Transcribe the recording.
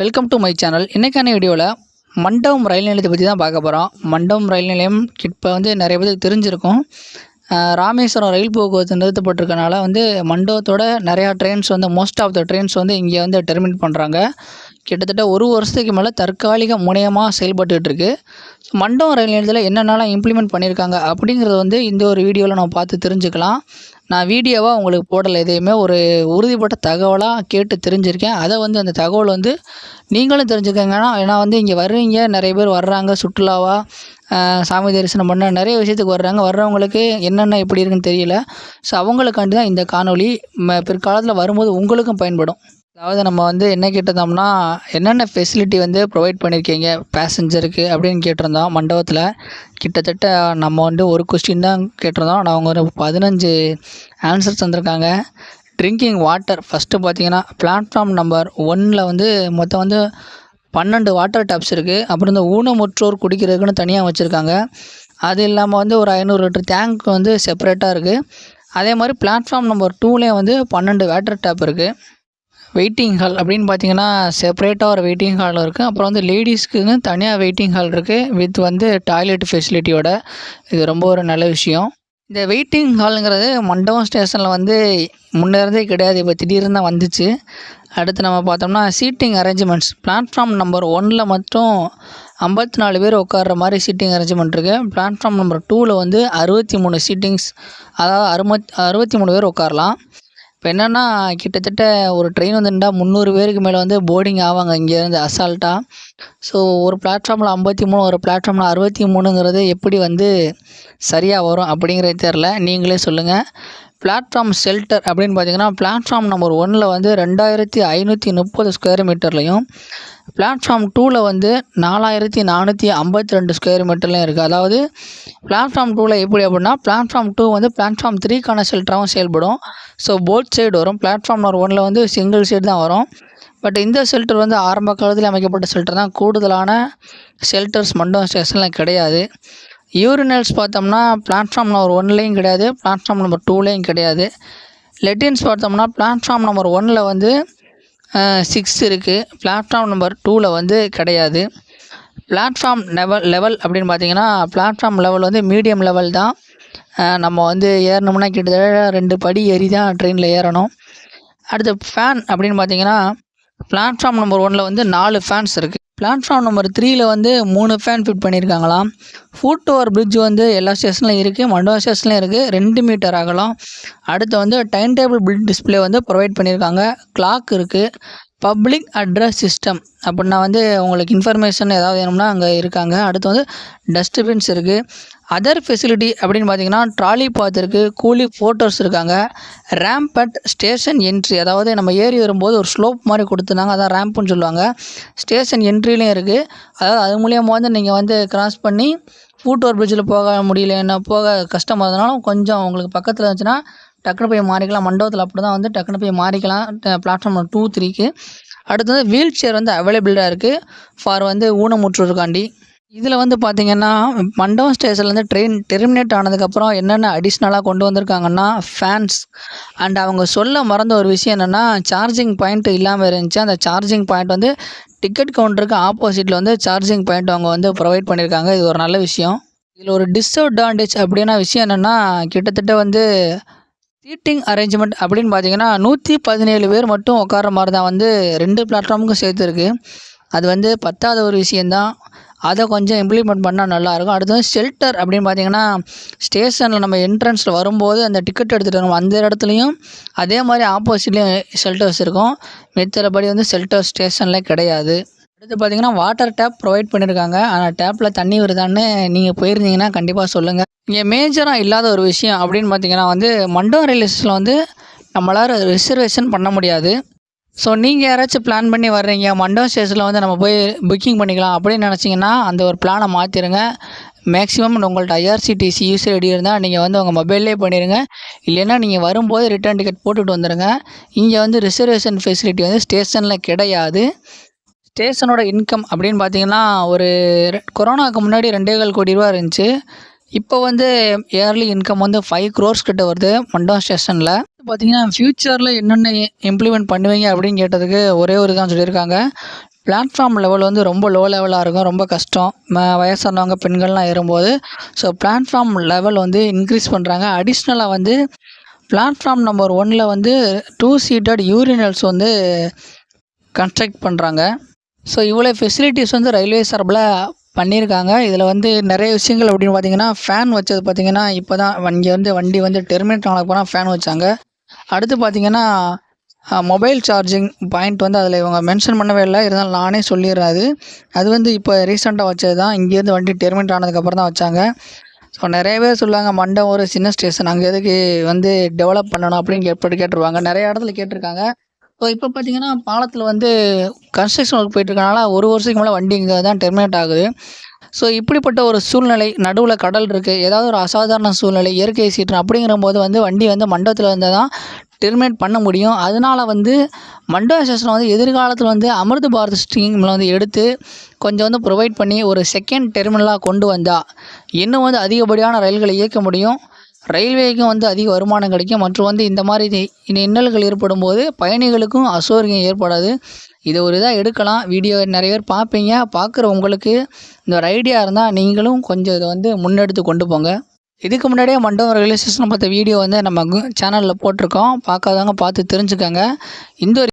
Welcome to my channel இன்றைக்கான வீடியோவில் மண்டபம் ரயில் நிலையத்தை பற்றி தான் பார்க்க போகிறோம் மண்டபம் ரயில் நிலையம் இப்போ வந்து நிறைய பேருக்கு தெரிஞ்சிருக்கும். ராமேஸ்வரம் ரயில் போக்குவரத்து நிறுத்தப்பட்டிருக்கனால வந்து மண்டபத்தோட நிறையா ட்ரெயின்ஸ் வந்து மோஸ்ட் ஆஃப் த ட்ரெயின்ஸ் வந்து இங்கே வந்து டெர்மினேட் பண்ணுறாங்க கிட்டத்தட்ட ஒரு வருஷத்துக்கு மேலே தற்காலிக முனையமாக செயல்பட்டுருக்கு மண்டபம் ரயில் நிலையத்தில் என்னென்னலாம் இம்ப்ளிமெண்ட் பண்ணியிருக்காங்க அப்படிங்கிறத வந்து இந்த ஒரு வீடியோவில் நம்ம பார்த்து தெரிஞ்சுக்கலாம். நான் வீடியோவாக உங்களுக்கு போடலை எதையுமே ஒரு உறுதிப்பட்ட தகவலாக கேட்டு தெரிஞ்சிருக்கேன். அதை வந்து அந்த தகவல் வந்து நீங்களும் தெரிஞ்சுக்கங்கன்னா ஏன்னா வந்து இங்கே வர்றீங்க நிறைய பேர் வர்றாங்க சுற்றுலாவாக சாமி தரிசனம் பண்ண நிறைய விஷயத்துக்கு வர்றாங்க. வர்றவங்களுக்கு என்னென்ன எப்படி இருக்குன்னு தெரியல. ஸோ அவங்களுக்காண்டி தான் இந்த காணொளி ம பிற்காலத்தில் வரும்போது உங்களுக்கும் பயன்படும். அதாவது நம்ம வந்து என்ன கேட்டிருந்தோம்னா என்னென்ன ஃபெசிலிட்டி வந்து ப்ரொவைட் பண்ணியிருக்கீங்க பேசஞ்சருக்கு அப்படின்னு கேட்டிருந்தோம் மண்டபத்தில். கிட்டத்தட்ட நம்ம வந்து ஒரு கொஸ்டின் தான் கேட்டிருந்தோம். நான் அவங்க ஒரு பதினஞ்சு ஆன்சர்ஸ் வந்திருக்காங்க ட்ரிங்கிங் வாட்டர் ஃபஸ்ட்டு பார்த்தீங்கன்னா பிளாட்ஃபார்ம் நம்பர் ஒன்னில் வந்து மொத்தம் வந்து பன்னெண்டு வாட்டர் டேப்ஸ் இருக்குது அப்புறம் இந்த ஊனமுற்றோர் குடிக்கிறதுக்குன்னு தனியாக வச்சுருக்காங்க. அது இல்லாமல் வந்து ஒரு ஐநூறு லிட்டர் டேங்க் வந்து செப்பரேட்டாக இருக்குது அதே மாதிரி பிளாட்ஃபார்ம் நம்பர் டூலேயும் வந்து பன்னெண்டு வாட்டர் டேப் இருக்குது வெயிட்டிங் ஹால் அப்படின்னு பார்த்தீங்கன்னா செப்பரேட்டாக ஒரு வெயிட்டிங் ஹால் இருக்குது அப்புறம் வந்து லேடிஸ்க்குன்னு தனியாக வெயிட்டிங் ஹால் இருக்குது வித் வந்து டாய்லெட் ஃபெசிலிட்டியோட இது ரொம்ப ஒரு நல்ல விஷயம். இந்த வெயிட்டிங் ஹாலுங்கிறது மண்டபம் ஸ்டேஷனில் வந்து முன்னேறதே கிடையாது. இப்போ திடீர்னு தான் வந்துச்சு. அடுத்து நம்ம பார்த்தோம்னா சீட்டிங் அரேஞ்ச்மெண்ட்ஸ் பிளாட்ஃபார்ம் நம்பர் ஒனில் மட்டும் ஐம்பத்தி நாலு பேர் உட்கார்ற மாதிரி சீட்டிங் அரேஞ்ச்மெண்ட் இருக்குது பிளாட்ஃபார்ம் நம்பர் டூவில் வந்து அறுபத்தி மூணு சீட்டிங்ஸ் அதாவது அறுபத் அறுபத்தி மூணு பேர் உட்காரலாம். இப்போ என்னென்னா கிட்டத்தட்ட ஒரு ட்ரெயின் வந்துட்டால் முந்நூறு பேருக்கு மேலே வந்து போர்டிங் ஆவாங்க. இங்கேருந்து அசால்ட்டாக ஸோ ஒரு பிளாட்ஃபார்மில் ஐம்பத்தி மூணு ஒரு பிளாட்ஃபார்மில் அறுபத்தி மூணுங்கிறது எப்படி வந்து சரியாக வரும் அப்படிங்கிறது தெரில நீங்களே சொல்லுங்கள் பிளாட்ஃபார்ம் ஷெல்டர் அப்படின்னு பார்த்தீங்கன்னா பிளாட்ஃபார்ம் நம்பர் ஒன்னில் வந்து ரெண்டாயிரத்தி ஐநூற்றி முப்பது ஸ்கொயர் மீட்டர்லையும் பிளாட்ஃபார்ம் டூவில் வந்து நாலாயிரத்தி நானூற்றி ஐம்பத்தி ரெண்டு ஸ்கொயர் மீட்டர்லையும் இருக்குது அதாவது பிளாட்ஃபார்ம் டூவில் எப்படி அப்படின்னா பிளாட்ஃபார்ம் டூ வந்து பிளாட்ஃபார்ம் த்ரீக்கான ஷெல்டராகவும் செயல்படும். ஸோ போத் சைடு வரும். பிளாட்ஃபார்ம் நம்பர் ஒன்னில் வந்து சிங்கிள் சைடு தான் வரும். பட் இந்த ஷெல்டர் வந்து ஆரம்ப காலத்தில் அமைக்கப்பட்ட ஷெல்டர் தான். கூடுதலான ஷெல்டர்ஸ் மண்டபம் ஸ்டேஷன்லாம் கிடையாது. யூரினல்ஸ் பார்த்தோம்னா பிளாட்ஃபார்ம் நம்பர் ஒன்லேயும் கிடையாது பிளாட்ஃபார்ம் நம்பர் டூலேயும் கிடையாது. லெட்டின்ஸ் பார்த்தோம்னா பிளாட்ஃபார்ம் நம்பர் ஒனில் வந்து சிக்ஸ் இருக்குது பிளாட்ஃபார்ம் நம்பர் டூவில் வந்து கிடையாது. பிளாட்ஃபார்ம் லெவல் லெவல் அப்படின்னு பார்த்தீங்கன்னா பிளாட்ஃபார்ம் லெவல் வந்து மீடியம் லெவல் தான். நம்ம வந்து ஏறணும்னா கிட்டத்தட்ட ரெண்டு படி ஏறி தான் ட்ரெயினில் ஏறணும். அடுத்து ஃபேன் அப்படின்னு பார்த்தீங்கன்னா பிளாட்ஃபார்ம் நம்பர் ஒனில் வந்து நாலு ஃபேன்ஸ் இருக்குது பிளாட்ஃபார்ம் நம்பர் த்ரீயில் வந்து மூணு ஃபேன் ஃபிட் பண்ணியிருக்காங்களாம் ஃபுட் ஓவர் பிரிட்ஜ் வந்து எல்லா ஸ்டேஷன்லையும் இருக்குது மண்டபம் ஸ்டேஷன்லையும் இருக்குது ரெண்டு மீட்டர் அகலம். அடுத்து வந்து டைம் டேபிள் பில் டிஸ்பிளே வந்து ப்ரொவைட் பண்ணியிருக்காங்க கிளாக் இருக்குது பப்ளிக் அட்ரஸ் சிஸ்டம் அப்படின்னா வந்து உங்களுக்கு இன்ஃபர்மேஷன் ஏதாவது வேணும்னா அங்கே இருக்காங்க. அடுத்து வந்து டஸ்ட்பின்ஸ் இருக்குது அதர் ஃபெசிலிட்டி அப்படின்னு பார்த்தீங்கன்னா ட்ராலி பாத் இருக்குது கூலி ஃபோட்டோஸ் இருக்காங்க. ரேம்ப் அட் ஸ்டேஷன் என்ட்ரி அதாவது நம்ம ஏறி வரும்போது ஒரு ஸ்லோப் மாதிரி கொடுத்துருந்தாங்க. அதான் ரேம்ப்னு சொல்லுவாங்க. ஸ்டேஷன் என்ட்ரிலையும் இருக்குது அதாவது அது மூலியமாக வந்து நீங்கள் வந்து கிராஸ் பண்ணி ஃபூட் ஓவர் பிரிட்ஜில் போக முடியலன்னா போக கஷ்டமாக இருந்தாலும் கொஞ்சம் உங்களுக்கு பக்கத்தில் இருந்துச்சுன்னா டக்குனு போய் மாறிக்கலாம். மண்டபத்தில் அப்படி தான் வந்து டக்குனு போய் மாறிக்கலாம். பிளாட்ஃபார்ம் டூ த்ரீக்கு அடுத்து வந்து வீல் சேர் வந்து அவைலபிளாக இருக்குது ஃபார் வந்து ஊனமுற்றோருக்காண்டி. இதில் வந்து பார்த்திங்கன்னா மண்டபம் ஸ்டேஷன்லேருந்து ட்ரெயின் டெர்மினேட் ஆனதுக்கப்புறம் என்னென்ன அடிஷ்னலாக கொண்டு வந்திருக்காங்கன்னா ஃபேன்ஸ் அண்ட் அவங்க சொல்ல மறந்த ஒரு விஷயம் என்னென்னா சார்ஜிங் பாயிண்ட் இல்லாமல் இருந்துச்சு. அந்த சார்ஜிங் பாயிண்ட் வந்து டிக்கெட் கவுண்டருக்கு ஆப்போசிட்டில் வந்து சார்ஜிங் பாயிண்ட் அவங்க வந்து ப்ரொவைட் பண்ணியிருக்காங்க இது ஒரு நல்ல விஷயம். இதில் ஒரு டிஸ்அட்வான்டேஜ் அப்படின்னா விஷயம் என்னென்னா கிட்டத்தட்ட வந்து சீட்டிங் அரேஞ்ச்மெண்ட் அப்படின்னு பார்த்தீங்கன்னா நூற்றி பதினேழு பேர் மட்டும் உட்கார மாதிரி தான் வந்து ரெண்டு பிளாட்ஃபார்முக்கும் சேர்த்துருக்கு அது வந்து பத்தாத ஒரு விஷயந்தான் அதை கொஞ்சம் இம்ப்ளிமெண்ட் பண்ணால் நல்லாயிருக்கும் அடுத்து ஷெல்டர் அப்படின்னு பார்த்தீங்கன்னா ஸ்டேஷனில் நம்ம என்ட்ரன்ஸில் வரும்போது அந்த டிக்கெட் எடுத்துகிட்டு வரும். அந்த இடத்துலையும் அதே மாதிரி ஆப்போசிட்லேயும் ஷெல்டர்ஸ் இருக்கும். மித்தபடி வந்து ஷெல்டர் ஸ்டேஷனில் கிடையாது. அடுத்து பார்த்தீங்கன்னா வாட்டர் டேப் ப்ரொவைட் பண்ணியிருக்காங்க ஆனால் டேப்பில் தண்ணி வருதான்னு நீங்கள் போயிருந்தீங்கன்னா கண்டிப்பாக சொல்லுங்கள் இங்கே மேஜராக இல்லாத ஒரு விஷயம் அப்படின்னு பார்த்தீங்கன்னா வந்து மண்டபம் ரயில்வேஸில் வந்து நம்மளால் ரிசர்வேஷன் பண்ண முடியாது. ஸோ நீங்கள் யாராச்சும் பிளான் பண்ணி வர்றீங்க மண்டபம் ஸ்டேஷனில் வந்து நம்ம போய் புக்கிங் பண்ணிக்கலாம் அப்படின்னு நினச்சிங்கன்னா அந்த ஒரு பிளானை மாற்றிடுங்க மேக்ஸிமம் உங்கள்ட்ட ஐஆர்சிடிசி யூசர் ஐடி இருந்தால் நீங்கள் வந்து உங்கள் மொபைல்லே பண்ணிடுங்க இல்லைன்னா நீங்கள் வரும்போது ரிட்டர்ன் டிக்கெட் போட்டுட்டு வந்துடுங்க இங்கே வந்து ரிசர்வேஷன் ஃபெசிலிட்டி வந்து ஸ்டேஷனில் கிடையாது. ஸ்டேஷனோட இன்கம் அப்படின்னு பார்த்தீங்கன்னா ஒரு ரெ- கொரோனாவுக்கு முன்னாடி ரெண்டே கால் கோடி ரூபா இருந்துச்சு. இப்போ வந்து இயர்லி இன்கம் வந்து ஃபைவ் க்ரோர்ஸ் கிட்ட வருது மண்டபம் ஸ்டேஷனில். பார்த்தீங்கன்னா ஃப்யூச்சரில் என்னென்ன இம்ப்ளிமெண்ட் பண்ணுவீங்க அப்படின்னு கேட்டதுக்கு ஒரே ஒரு தான் சொல்லியிருக்காங்க. பிளாட்ஃபார்ம் லெவல் வந்து ரொம்ப லோ லெவலாக இருக்கும் ரொம்ப கஷ்டம். வயசானவங்க பெண்கள்லாம் ஏறும்போது. ஸோ பிளாட்ஃபார்ம் லெவல் வந்து இன்க்ரீஸ் பண்ணுறாங்க அடிஷ்னலாக வந்து பிளாட்ஃபார்ம் நம்பர் ஒனில் வந்து டூ சீட்டட் யூரினல்ஸ் வந்து கன்ஸ்ட்ரக்ட் பண்ணுறாங்க ஸோ இவ்வளோ ஃபெசிலிட்டிஸ் வந்து ரயில்வே சார்பில் பண்ணியிருக்காங்க. இதில் வந்து நிறைய விஷயங்கள் அப்படின்னு பார்த்தீங்கன்னா ஃபேன் வச்சது பார்த்தீங்கன்னா இப்போ தான் இங்கே வந்து வண்டி வந்து டெர்மினேட் ஆன போனால் ஃபேன் வச்சாங்க. அடுத்து பார்த்திங்கன்னா மொபைல் சார்ஜிங் பாயிண்ட் வந்து அதில் இவங்க மென்ஷன் பண்ணவே இல்லை. இருந்தாலும் நானே சொல்லிடுறேன் அது. அது வந்து இப்போ ரீசெண்டாக வச்சது தான். இங்கேருந்து வண்டி டெர்மினேட் ஆனதுக்கப்புறம் தான் வச்சாங்க. ஸோ நிறைய பேர் சொல்லுவாங்க மண்டம் ஒரு சின்ன ஸ்டேஷன் அங்கே எதுக்கு வந்து டெவலப் பண்ணணும் அப்படின்னு கேட்டு கேட்டுருவாங்க. நிறைய இடத்துல கேட்டிருக்காங்க. இப்போ பார்த்தீங்கன்னா பாலத்தில் வந்து கன்ஸ்ட்ரக்ஷன் ஒர்க் போயிட்டுருக்கனால ஒரு வருஷத்துக்கு மேலே வண்டி இங்கே தான் டெர்மினேட் ஆகுது. ஸோ இப்படிப்பட்ட ஒரு சூழ்நிலை நடுவில் கடல் இருக்குது ஏதாவது ஒரு அசாதாரண சூழ்நிலை இயற்கை சீற்றம் அப்படிங்கிற போது வந்து வண்டி வந்து மண்டபத்தில் வந்து தான் டெர்மினேட் பண்ண முடியும். அதனால் வந்து மண்டப ஸ்டேஷனை வந்து எதிர்காலத்தில் வந்து அமிர்த பாரத் ஸ்ட்ரீமில் வந்து எடுத்து கொஞ்சம் வந்து ப்ரொவைட் பண்ணி ஒரு செகண்ட் டெர்மினலாக கொண்டு வந்தால் இன்னும் வந்து அதிகப்படியான ரயில்களை இயக்க முடியும். ரயில்வேக்கும் வந்து அதிக வருமானம் கிடைக்கும். மற்றும் வந்து இந்த மாதிரி இது- இன்னல்கள் ஏற்படும் போது பயணிகளுக்கும் அசௌகரியம் ஏற்படாது. இதை ஒரு இதாக எடுக்கலாம். வீடியோ நிறைய பேர் பார்ப்பீங்க. பார்க்குற உங்களுக்கு இந்த ஒரு ஐடியா இருந்தால் நீங்களும் கொஞ்சம் இதை வந்து முன்னெடுத்து கொண்டு போங்க. இதுக்கு முன்னாடியே மண்டபம் ரயில்வே ஸ்டேஷன் பார்த்த வீடியோ வந்து நம்ம சேனலில் போட்டிருக்கோம். பார்க்காதவங்க பார்த்து தெரிஞ்சுக்கோங்க. இந்த ஒரு